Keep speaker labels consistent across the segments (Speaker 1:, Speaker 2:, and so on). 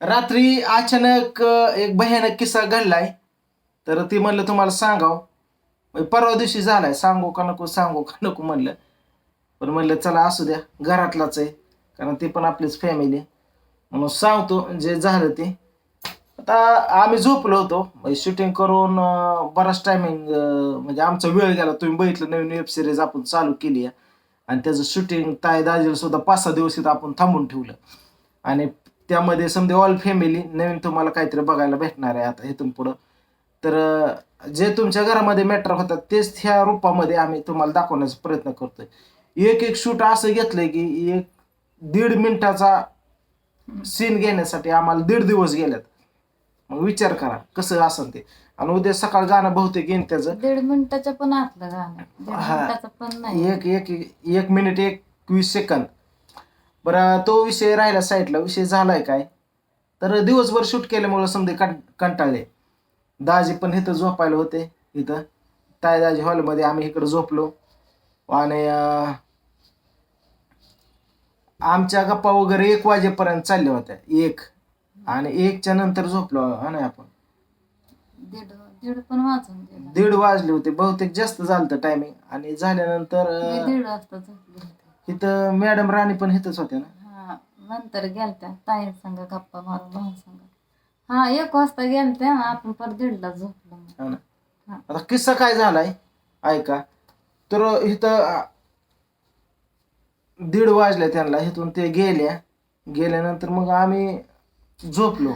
Speaker 1: रात्री अचानक एक भयानक किस्सा घडलाय. तर ती म्हणलं तुम्हाला सांगाव. परवा दिवशी झालाय सांगू का नको सांगू का नको म्हणलं. पण म्हणलं चला असू द्या घरातलाच आहे कारण ती पण आपलीच फॅमिली म्हणून सांगतो जे झालं ते. आता आम्ही झोपलो होतो म्हणजे शूटिंग करून बराच टायमिंग म्हणजे आमचा वेळ गेला. तुम्ही बघितलं नवीन वेब सिरीज आपण चालू केली आहे. आणि त्याचं शूटिंग ताय दाजीला सुद्धा पाच सहा दिवस इथं आपण थांबून ठेवलं. आणि त्यामध्ये समजा ऑल फॅमिली नवीन तुम्हाला काहीतरी बघायला भेटणार आहे आता इथून पुढं. तर जे तुमच्या घरामध्ये मॅटर होतात तेच ह्या रूपामध्ये आम्ही तुम्हाला दाखवण्याचा प्रयत्न करतोय. एक एक शूट असं घेतलंय की एक दीड मिनिटाचा सीन घेण्यासाठी आम्हाला दीड दिवस गेल्यात मग विचार करा कसं असेल ते. आणि उद्या सकाळ गाणं बहुतेक येईन त्याचं.
Speaker 2: दीड मिनिटाच्या पण आतलं गाणं.
Speaker 1: हा.
Speaker 2: मिनिटाचं
Speaker 1: एक एक एक मिनिट एकवीस सेकंद बरं तो विषय राहिला साईडला विषय झालाय काय? तर दिवसभर शूट केल्यामुळं समजे कं कंटाळले. दाजी पण इथं झोपायला होते इथं. ताय दाजी हॉलमध्ये आम्ही इकडं झोपलो. आणि आमच्या गप्पा वगैरे एक वाजेपर्यंत चालल्या होत्या एक. आणि एकच्या नंतर झोपलो नाही आपण.
Speaker 2: दीड
Speaker 1: वाजले होते बहुतेक जास्त झालं टायमिंग आणि झाल्यानंतर इथं मॅडम राणी पण इथंच होत्या ना?
Speaker 2: हा नंतर गेलत्या. ताईं संग गप्पा मारून भाऊ संग. हा एक वाजता गेलत्या आपण पर दीडला झोपलो. मग.
Speaker 1: हा ना?
Speaker 2: हा.
Speaker 1: आता किस्सा काय झालाय? ऐका. तर इथं अं, दीड वाजले त्यांना. इथून ते गेल्या. गेल्यानंतर मग आम्ही झोपलो.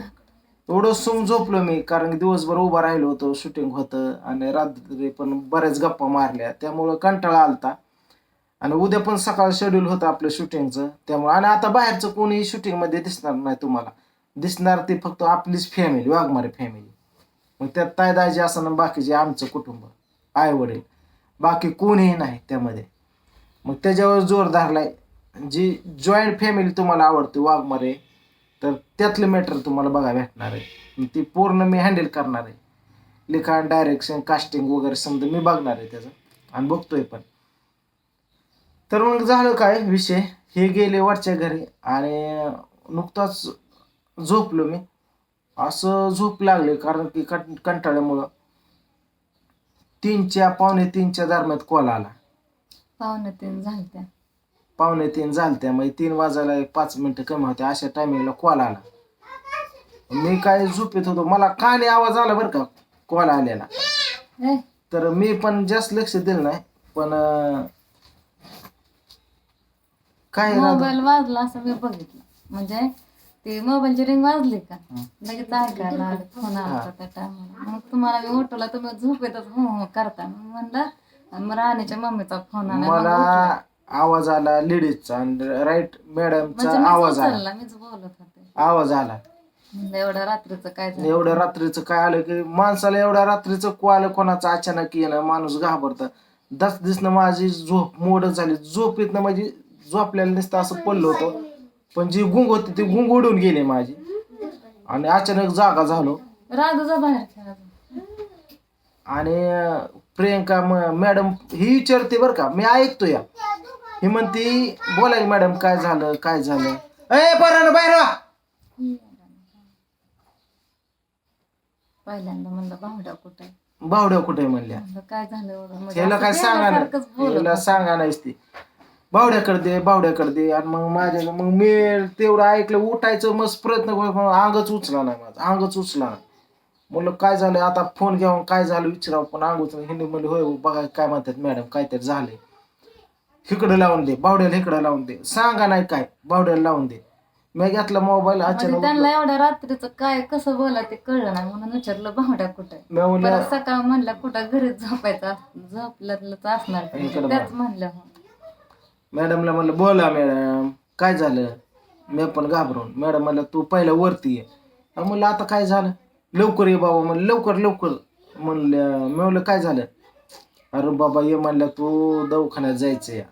Speaker 1: एवढं सुम झोपलो मी कारण की दिवसभर उभा राहिलो होतो. शूटिंग होतं आणि रात्री पण बऱ्याच गप्पा मारल्या. त्यामुळं कंटाळा आलता. आणि उद्या पण सकाळ शेड्यूल होतं आपलं शूटिंगचं त्यामुळे आणि आता बाहेरचं कोणीही शूटिंगमध्ये दिसणार नाही तुम्हाला. दिसणार ते फक्त आपलीच फॅमिली वाघमारे फॅमिली मग त्यात तायदाजी असं ना बाकीचे आमचं कुटुंब आई वडील. बाकी कोणीही नाही त्यामध्ये. मग त्याच्यावर जोर धरलाय. जी जॉईंट फॅमिली तुम्हाला आवडते वाघमारे तर त्यातलं मॅटर तुम्हाला बघा भेटणार आहे. ती पूर्ण मी हँडल करणार आहे. लिखाण डायरेक्शन कास्टिंग वगैरे समजा मी बघणार आहे त्याचं. आणि बघतोय पण. तर मग झालं काय विषय? हे गेले वरच्या घरी आणि नुकताच झोपलो मी. असं झोप लागले कारण की कं कंटाळ्यामुळं. तीनच्या पावणे तीनच्या दरम्यान कॉल आला.
Speaker 2: पाहुणे तीन झालत्या.
Speaker 1: पावणे तीन झालत्या. म्हणजे तीन वाजायला एक पाच मिनिटं कमी होते अशा टायमिंगला कॉल आला. मी काय झोपेत होतो? मला काने आवाज आला बरं का कॉल आलेला. तर मी पण जास्त लक्ष दिलं नाही. पण काय?
Speaker 2: मोबाईल वाजला असं मी बघितलं. म्हणजे ती मोबाईलची रिंग वाजली का. लगेच ऐकायला आलं फोन आला होता त्या टायमाला मग तुम्हाला मी उठवला तुम्ही झोपेतच हो हो करता. मग म्हणलं आणि मग राणीच्या मम्मीचा फोन आला मग
Speaker 1: मला
Speaker 2: उठले.
Speaker 1: आवाज आला लेडीजचा आणि राईट मॅडमचा
Speaker 2: म्हणजे मीच
Speaker 1: आवाज आला.
Speaker 2: मीच बोलत होते.
Speaker 1: आवाज आला.
Speaker 2: म्हणलं एवढ्या रात्रीचं काय झालं?
Speaker 1: एवढ्या रात्रीचं काय आलं की माणसाला एवढ्या रात्रीचं कॉल कोणाचं अचानक येणं माणूस घाबरतं. दस दिसणं माझी झोप मोडच झाली. झोप येतनं माझी झोपलेलं नुसतं असं पडलं होतं पण जी गुंग होती ती गुंग उडून गेली माझी. आणि अचानक जागा झालो.
Speaker 2: राधूचा बाहेर खेळायचा
Speaker 1: आणि प्रियंका मॅडम ही विचारते बरं का मी ऐकतो या. ही म्हणती बोला मॅडम काय झालं काय झालं? ए बरं ना बाहेर वा.
Speaker 2: पहिल्यांदा म्हणलं भावड्या कुठे?
Speaker 1: बावड्या कुठे म्हणल्या?
Speaker 2: म्हणलं काय झालं म्हणजे
Speaker 1: त्याला
Speaker 2: असं
Speaker 1: काय सांगा
Speaker 2: वेड्यासारखंच बोलत
Speaker 1: त्याला
Speaker 2: होता.
Speaker 1: सांगा नाहीस ती. बावड्याकडे दे बावड्याकडे दे. आणि मग माझ्या मग मी तेवढं ऐकलं उठायचं मस्त प्रयत्न करत अंगच उचला नाही माझं. अंगच उचला नाही. म्हणलं काय झालं? आता फोन घ्यावं काय झालं? विचारावं पण अंग उचला हिंदी म्हणले होय बघा काय म्हणतात मॅडम काहीतरी झालंय. इकडं लावून दे बावड्याला इकडं लावून दे. सांगा नाही काय बावड्याला लावून दे. मी घेतला मोबाईल
Speaker 2: म्हणजे
Speaker 1: अचानक
Speaker 2: त्यांना एवढ्या रात्रीचं काय कसं बोला ते कळलं नाही. म्हणून विचारलं भावड्या कुठे
Speaker 1: मी म्हणलं
Speaker 2: परत सकाळ म्हणलं कुठं घरीच झोपायचं झोपल्यातलंच असणार त्याच म्हणलं.
Speaker 1: मॅडमला म्हणलं बोला मॅडम काय झालं? मी पण घाबरून मॅडम म्हणलं तू पहिला वरती ये. म्हणलं आता काय झालं? लवकर ये बाबा म्हणलं लवकर लवकर. म्हणलं मी म्हणलं काय झालं? अरे बाबा ये म्हणलं तू दवाखान्यात जायचं या.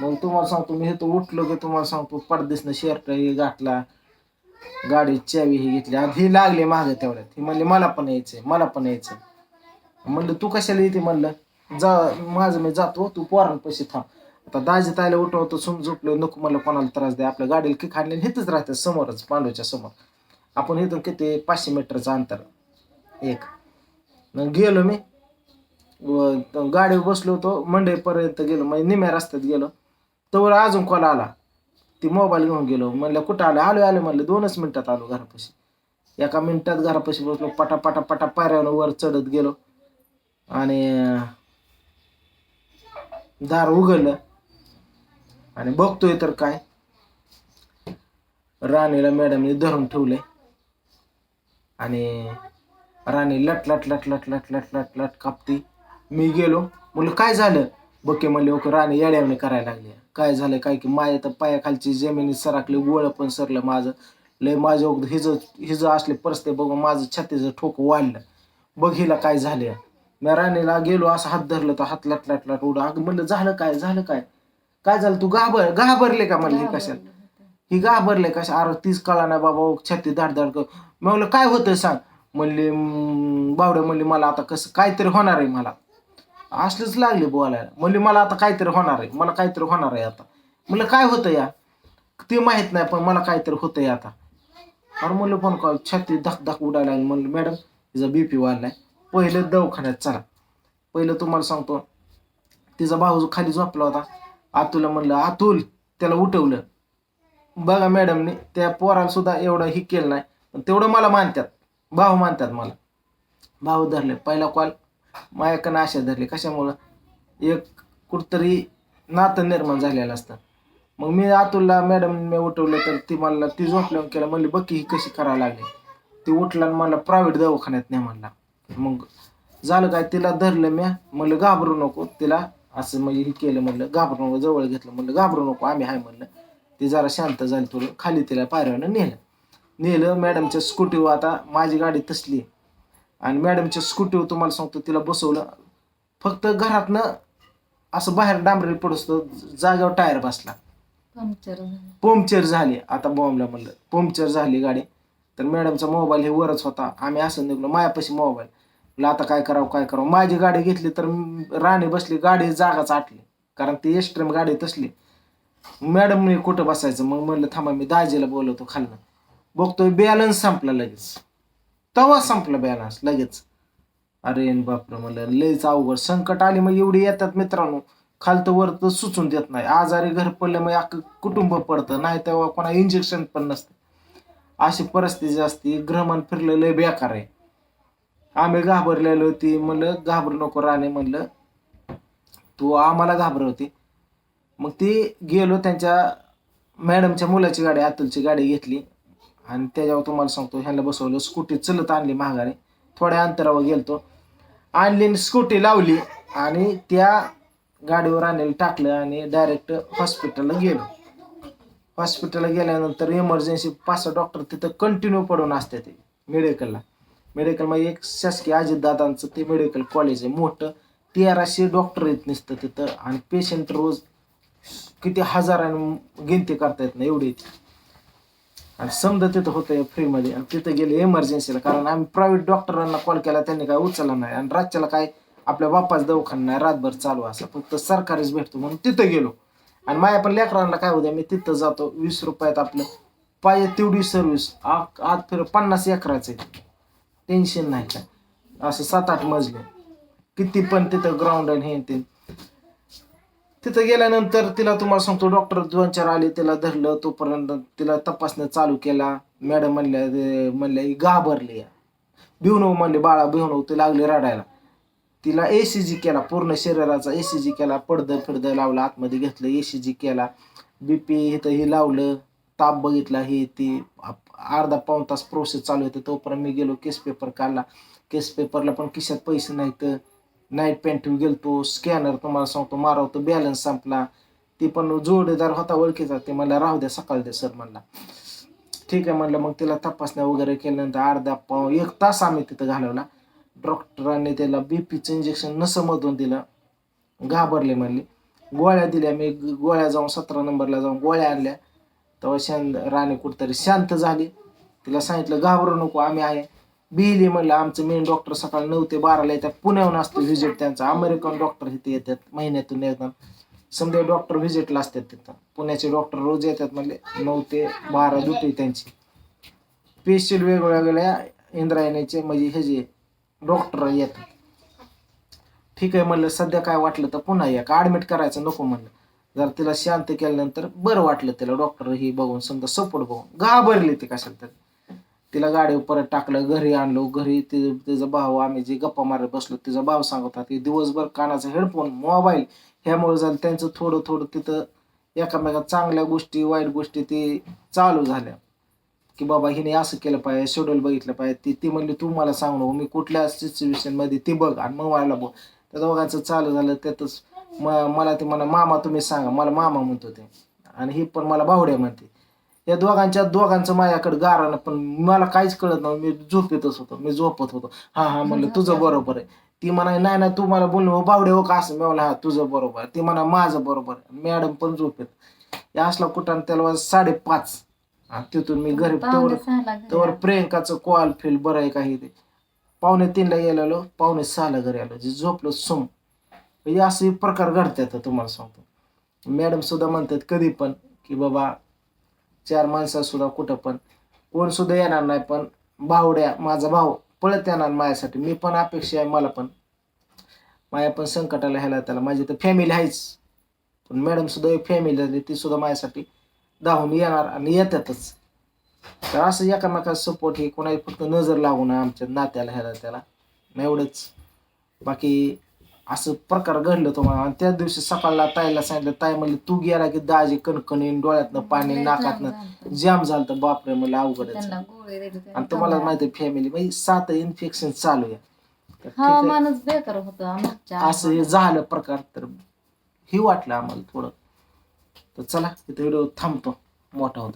Speaker 1: मग तुम्हाला सांगतो मी हे इथं उठलो की तुम्हाला सांगतो पडदेसनं शर्ट हे गाठला गाडी चावी ही घेतली आणि ही लागली मागे तेवढ्यात. ही म्हणली मला पण यायचंय मला पण यायचंय. म्हणलं तू कशाला येते? म्हणलं जा माझं मी जातो तू पोरांपाशी थांब. आता दाजी तायला उठवतो सुम झोपलो नको मला कोणाला त्रास द्या आपल्या गाडीला किक खाणले हिथंच राहते समोरच पांडूच्या समोर. आपण इथून किती पाचशे मीटरचं अंतर. एक. मग गेलो मी. व गाडीवर बसलो होतो मंडईपर्यंत गेलो म्हणजे निम्या रस्त्यात गेलो. तेवढं अजून कॉल आला. ती मोबाईल घेऊन गेलो. म्हणलं कुठं आलं? आलो आलो म्हणलं दोनच मिनटात आलो घरापाशी. एका मिनटात घरापाशी बसलो पटा पटा पटा पायऱ्यावर वर चढत गेलो. आणि दार उघडलं. आणि बघतोय तर काय? राणीला मॅडमने धरून ठेवले आणि राणी लट लट लट लट लट लट लट लट कापती. मी गेलो. म्हणलं काय झालं? बके म्हणले ओके राणी येड्यावणी करायला लागली. काय झालं? काय की माझ्या तर पायाखालची जमिनी सरकली गोळ पण सरलं माझं. लय माझं अगदी हिज हिजं असले परस्ते बघून माझं छातीचं ठोक वाढलं. बघ हिला काय झालं मी राणीला गेलो असं हात धरलं तर हात लट लट लट उडा अगं म्हणलं झालं काय? झालं काय? काय झालं? तू घाबर घाबरले का म्हणले कशाला? ही घाबरले कशा? अरे तीच कळा ना बाबा छाती धाड धाड कर. मी म्हणलं काय होतं सांग? म्हणले "हम्म, बावड्या म्हणले मला आता कसं काहीतरी होणार आहे मला. असलेच लागले बोलायला. म्हणले मला आता काहीतरी होणार आहे मला काहीतरी होणार आहे आता. म्हणलं काय होतं या? ते माहीत नाही पण मला काहीतरी होतंय आता. अरे म्हणलं पण काय छाती धक धक उडायला लागली. म्हणलं मॅडम तिचा बी पी वाढलाय. पहिलं दवाखान्यात चला. पहिलं तुम्हाला सांगतो तिचा भाऊ खाली झोपला होता. अतुलला म्हणलं अतुल त्याला उठवलं. बघा मॅडमने त्या पोराला सुद्धा एवढं ही केलं नाही पण तेवढं मला मानतात. भाऊ मानतात मला. भाऊ धरले. पहिला कॉल माझ्याकडनं आशा धरले. कशामुळं? एक कुठतरी नातं निर्माण झालेलं असतं. मग मी अतुलला मॅडम मी उठवलं तर ती मला ती झोपल्यावर केलं. म्हणली बघ की ही कशी करायला लागली. ती उठला आणि मला प्रायव्हेट दवाखान्यात नाही म्हणला. मग झालं काय? तिला धरलं मी म्हणलं घाबरू नको. तिला असं म्हणजे हे केलं म्हणलं घाबरू नको जवळ घेतलं म्हणलं घाबरू नको आम्ही आहे म्हणलं. ती जरा शांत झाली थोडं खाली तिला पायऱ्यानं नेलं. नेलं मॅडमच्या स्कूटीवर आता माझी गाडी तसली. आणि मॅडमच्या स्कूटीवर तुम्हाला सांगतो तिला बसवलं. फक्त घरातनं असं बाहेर डांबरेल पडतो जागेवर टायर बसला.
Speaker 2: पंक्चर झाली.
Speaker 1: आता बॉम्बला म्हणलं पंक्चर झाली गाडी. तर मॅडमचा मोबाईल हे वरच होता. आम्ही असं निघलो मायापाशी मोबाईल. म्हणलं आता काय करावं काय करावं? माझी गाडी घेतली तर राणी बसली गाडी जागाच आटली कारण ती एक्स्ट्रीम गाडी तसली. मॅडमने कुठं बसायचं? मग म्हणलं थांबा मी दाजीला बोलवतो खालनं. बघतोय बॅलन्स संपला लगेच. तवा संपला बॅलन्स लगेच. अरे बापरे म्हणलं लयच अवघड संकट आली. मग एवढी येतात मित्रांनो. खालतं वर तर सुचून देत नाही. आजारी घर पडलं मग अख्खं कुटुंब पडतं. नाही तेव्हा कोणा इंजेक्शन पण नसतं. अशी परिस्थिती असते. ग्रहमान फिरलं लय बेकार आहे. आम्ही घाबरलेलो होती. म्हणलं घाबरू नको राणे म्हणलं. तू आम्हाला घाबरवते. मग ती गेलो त्यांच्या मॅडमच्या मुलाची गाडी अतुलची गाडी घेतली. आणि त्याच्यावर तुम्हाला सांगतो ह्याला बसवलं. स्कूटी चलत आणली महागाने थोड्या अंतरावर गेलतो. आणली आणि स्कूटी लावली. आणि त्या गाडीवर आणलेलं टाकलं आणि डायरेक्ट हॉस्पिटलला गेलो. हॉस्पिटलला गेल्यानंतर इमर्जन्सी पाच डॉक्टर तिथं कंटिन्यू पडून असते ते मेडिकलला मेडिकलमध्ये एक शासकीय अजितदादांचं ते मेडिकल कॉलेज आहे मोठं. तेराशे डॉक्टर येत नसतं तिथं. आणि पेशंट रोज किती हजारांनी गिनती करता येत नाही एवढी आणि समजा तिथं होतं फ्रीमध्ये आणि तिथं गेले इमर्जन्सीला कारण आम्ही प्रायव्हेट डॉक्टरांना कॉल केला त्यांनी काय उचलला नाही. आणि रातच्याला काय आपल्या बाप्पाच दवाखाना नाही रातभर चालू असं. फक्त सरकारीच भेटतो म्हणून तिथं गेलो. आणि माझ्या पण लेकरांना काय होतं मी तिथं जातो वीस रुपयात आपलं पाहिजे तेवढी सर्व्हिस आज फिर पन्नास एकराचं आहे. टेन्शन नाही काय असं सात आठ मजले. किती पण तिथं ग्राउंड आणि हे ते. तिथं गेल्यानंतर तिला तुम्हाला सांगतो डॉक्टर दोन चार आले तिला धरलं तोपर्यंत तिला तपासण्या चालू केला मॅडम म्हणल्या म्हणल्या ही घाबरली भिवून म्हणले बाळा भिवून ती लागली रडायला. तिला ए सी जी केला पूर्ण शरीराचा ए सी जी केला पडदं फिडदं लावलं आतमध्ये घेतलं ए सी जी केला. बी पी इथं हे लावलं ताप बघितला हे ती. अर्धा पाऊण तास प्रोसेस चालू होते तोपर्यंत मी गेलो केस पेपर काढला. केस पेपरला पण खिशात पैसे नाहीत. नाईट पॅन्ट गेलतो. स्कॅनर तुम्हाला सांगतो मारवतो बॅलन्स संपला. ती पण जोडीदार होता ओळखीचा. ते म्हणला राहू द्या सकाळ द्या सर म्हणला. ठीक आहे म्हणलं मग तिला तपासण्या वगैरे केल्यानंतर अर्धा पाव एक तास आम्ही तिथं घालवला. डॉक्टरांनी त्याला बी पीचं इंजेक्शन नसमधून दिलं. घाबरले म्हणले. गोळ्या दिल्या मी. गोळ्या जाऊन सतरा नंबरला जाऊन गोळ्या आणल्या. तेव्हा शांत राणी कुठतरी शांत झाली. तिला सांगितलं घाबरू नको आम्ही आहे. बिहिली म्हणलं आमचं मेन डॉक्टर सकाळी नऊ ते बाराला येतात. पुण्याहून असतो व्हिजिट त्यांचा. अमेरिकन डॉक्टर इथे येतात महिन्यातून येतात समजा डॉक्टर व्हिजिटला असतात तिथं. पुण्याचे डॉक्टर रोज येतात म्हणले नऊ ते बारा ड्युटी त्यांची. पेशंट वेगवेगळ्या इंद्रायणीचे म्हणजे हे जे डॉक्टर येतात. ठीक आहे म्हणलं सध्या काय वाटलं तर पुन्हा या. का ॲडमिट करायचं नको म्हणलं. जर तिला शांत केल्यानंतर बरं वाटलं तिला डॉक्टर ही बघून समजा सपोर्ट बघून घाबरली ती कशाला तर तिला गाडीवर परत टाकलं घरी आणलो घरी ति तिचा भाऊ आम्ही जे गप्पा मारत बसलो तिचा भाऊ सांगत होता की दिवसभर कानाचा हेडफोन मोबाईल ह्यामुळे झालं त्यांचं थोडं थोडं तिथं एकामेकात चांगल्या गोष्टी वाईट गोष्टी ते चालू झाल्या. की बाबा हिने असं केलं पाहिजे शेड्यूल बघितलं पाहिजे. ती ती म्हणली तू मला सांगू मी कुठल्या सिच्युएशनमध्ये ती बघ आणि मग व्हायला बघ. त्या दोघांचं चालू झालं त्यातच म मला ते म्हणा मामा तुम्ही सांगा मला मामा म्हणतो ते आणि ही पण मला बावड्या म्हणते. या दोघांच्या दोघांचं माझ्याकडे गारानं पण मला काहीच कळत नव्हतं. मी झोपेतच होतो मी झोपत होतो. हा हा म्हणलं तुझं बरोबर आहे. ती म्हणा नाही नाही तू मला बोललो बावडे हो का असं? मी हा तुझं बरोबर आहे. ती म्हणा माझं बरोबर आहे. मॅडम पण झोपेत. या असला कुठं त्याला साडेपाच. तिथून मी घरी तेवढं
Speaker 2: आले.
Speaker 1: प्रियंकाचं कॉल फील बरं आहे काही ते. पावणे तीनला गेलेलो पावणे सहाला घरी आलो. जे झोपलो सुम. म्हणजे असे प्रकार घडतात तुम्हाला सांगतो. मॅडम सुद्धा म्हणतात कधी पण की बाबा चार माणसासुद्धा कुठं पण कोण सुद्धा येणार नाही पण भावड्या माझा भाऊ पळत येणार माझ्यासाठी. मी पण अपेक्षा आहे मला पण. माझ्या पण संकटाला ह्याला त्याला. माझी तर फॅमिली आहेच. पण मॅडम सुद्धा एक फॅमिली झाली ती सुद्धा माझ्यासाठी धावून येणार आणि येतातच. तर असं एकामेका सपोर्ट हे कोणाची फक्त नजर लागू नये आमच्या नात्याला ह्याला त्याला. एवढंच. बाकी असं प्रकार घडलं तुम्हाला. आणि त्याच दिवशी सकाळला ताईला सांगितलं ताई म्हणली तू गेला की दाजी कणकणी डोळ्यातनं पाणी
Speaker 2: लय
Speaker 1: नाकातनं
Speaker 2: जाम झालतं.
Speaker 1: जाम झालं तर बापरे मला अवघडच
Speaker 2: त्यांना गोळी दिली त्यांनी
Speaker 1: आणि तुम्हाला माहिती फॅमिली म्हणजे सात इन्फेक्शन चालू आहे. तर ठीक
Speaker 2: हा
Speaker 1: आहे.
Speaker 2: माणूस बेकार होतो मागच्या
Speaker 1: असं हे झालं प्रकार तर ही वाटलं आम्हाला थोडं. तर चला इथं व्हिडिओ थांबतो. मोठा होता